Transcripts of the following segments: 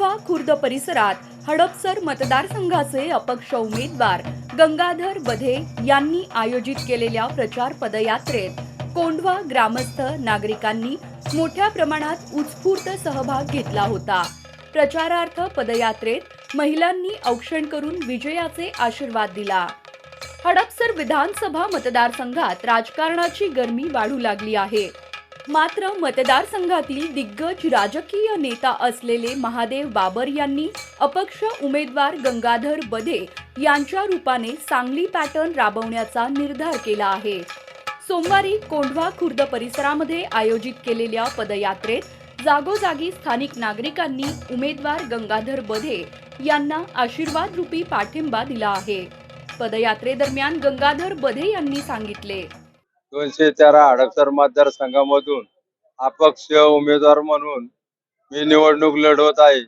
कोंढवा खुर्द परिसरात हडपसर मतदारसंघाचे अपक्ष उमेदवार गंगाधर बधे यांनी आयोजित केलेल्या प्रचार पदयात्रेत कोंढवा ग्रामस्थ नागरिकांनी मोठ्या प्रमाणात उत्स्फूर्त सहभाग घेतला होता. प्रचारार्थ पदयात्रेत महिलांनी औक्षण करून विजयाचे आशीर्वाद दिला. हडपसर विधानसभा मतदारसंघात राजकारणाची गरमी वाढू लागली आहे. मात्र मतदारसंघातील दिग्गज राजकीय नेता असलेले महादेव बाबर यांनी अपक्ष उमेदवार गंगाधर बधे यांच्या रूपाने सांगली पॅटर्न राबवण्याचा निर्धार केला आहे. सोमवारी कोंढवा खुर्द परिसरामध्ये आयोजित केलेल्या पदयात्रेत जागोजागी स्थानिक नागरिकांनी उमेदवार गंगाधर बधे यांना आशीर्वाद रूपी पाठिंबा दिला आहे. पदयात्रेदरम्यान गंगाधर बधे यांनी सांगितले दोनशे तेरा हडपसर मतदारसंघामधून अपक्ष उमेदवार म्हणून मी निवडणूक लढवत आहे.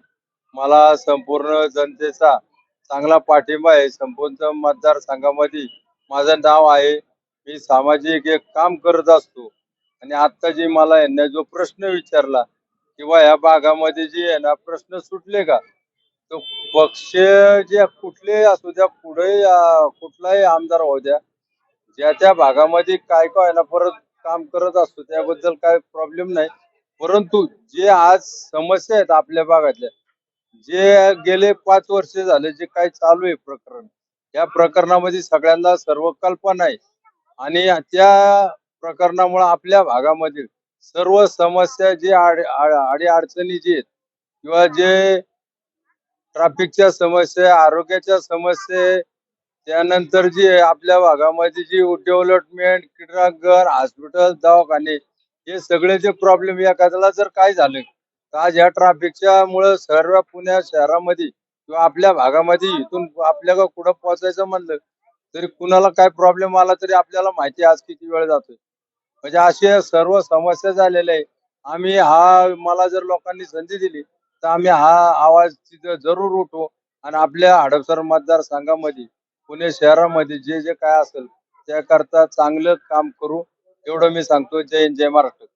मला संपूर्ण जनतेचा चांगला पाठिंबा आहे. संपूर्ण मतदारसंघामध्ये माझं नाव आहे. मी सामाजिक एक काम करत असतो. आणि आता जी मला यांना जो प्रश्न विचारला किंवा या भागामध्ये जे आहे ना प्रश्न सुटले का? तो पक्ष जे कुठले असू द्या पुढे कुठलाही आमदार होऊ द्या ज्या त्या भागामध्ये काय काय ना परत काम करत असतो त्याबद्दल काय प्रॉब्लेम नाही. परंतु जे आज समस्या आहेत आपल्या भागातल्या जे गेले पाच वर्ष झाले जे काय चालू आहे प्रकरण या प्रकरणामध्ये सगळ्यांना सर्व कल्पना आहे. आणि त्या प्रकरणामुळे आपल्या भागामधील सर्व समस्या जे आड आडी अडचणी जे आहेत किंवा जे ट्रॅफिकच्या समस्या आरोग्याच्या समस्या त्यानंतर जी आपल्या भागामध्ये जी डेव्हलपमेंट क्रीडांगण हॉस्पिटल दवाखाने हे सगळे जे प्रॉब्लेम एखाद्याला जर काय झाले तर आज या ट्रॅफिकच्या मुळे सर्व पुण्या शहरामध्ये किंवा आपल्या भागामध्ये इथून आपल्याला कुठं पोहोचायचं म्हणलं तरी कुणाला काय प्रॉब्लेम आला तरी आपल्याला माहिती आहे आज किती वेळ जातोय. म्हणजे अशा सर्व समस्या झालेल्या आहे आम्ही हा मला जर लोकांनी संधी दिली तर आम्ही हा आवाज जरूर उठवू आणि आपल्या हडपसर मतदारसंघामध्ये पुणे शहरामध्ये जे जे काय असेल त्याकरता चांगलं काम करू एवढं मी सांगतो. जय हिंद जय महाराष्ट्र.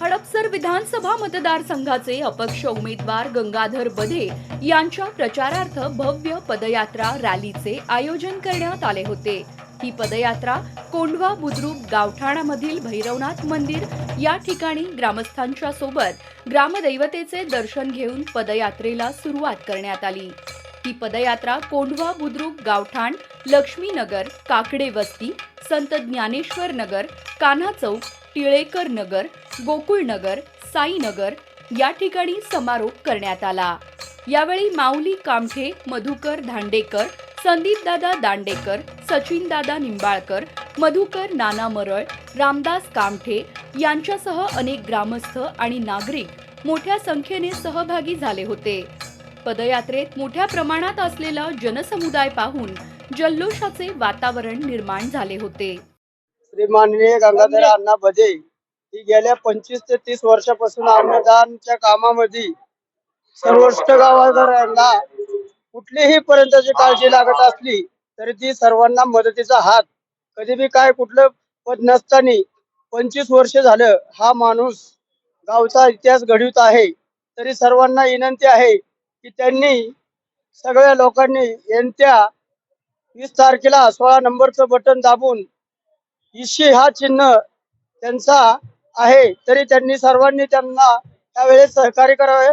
हडपसर विधानसभा मतदारसंघाचे अपक्ष उमेदवार गंगाधर बधे यांच्या प्रचारार्थ भव्य पदयात्रा रॅलीचे आयोजन करण्यात आले होते. ही पदयात्रा कोंढवा बुद्रुक गावठाणामधील भैरवनाथ मंदिर या ठिकाणी ग्रामस्थांच्या सोबत ग्रामदैवतेचे दर्शन घेऊन पदयात्रेला सुरुवात करण्यात आली. ही पदयात्रा कोंढवा बुद्रुक गावठाण लक्ष्मीनगर काकडे वस्ती संत ज्ञानेश्वर नगर कान्हा चौक टिळेकर नगर गोकुळनगर साईनगर या ठिकाणी समारोप करण्यात आला. यावेळी माऊली कामठे मधुकर धांडेकर संदीपदादा दांडेकर सचिनदादा निंबाळकर मधुकर नाना मरळ रामदास कामठे यांच्यासह अनेक ग्रामस्थ आणि नागरिक मोठ्या संख्येने सहभागी झाले होते. पदयात्रेत मोठ्या प्रमाणात असलेला जनसमुदाय पाहून जल्लोषाचे वातावरण निर्माण झाले होते. श्री माननीय गंगाधर अण्णा बजे ही गेल्या पंचवीस ते तीस वर्षापासून अन्नदानच्या कामामध्ये सर्वोष्ट गावाकरांना कुठलीही पर्यंतची काळजी लागत असली तरी ती सर्वांना मदतीचा हात. कधी बी काय कुठलं पद नसताना पंचवीस वर्ष झालं हा माणूस गावचा इतिहास घडवित आहे. तरी सर्वांना विनंती आहे की त्यांनी सगळ्या लोकांनी येत्या वीस तारखेला सोळा नंबरचं बटन दाबून इशी हा चिन्ह त्यांचा आहे तरी त्यांनी सर्वांनी त्यांना त्यावेळेस सहकार्य करावे.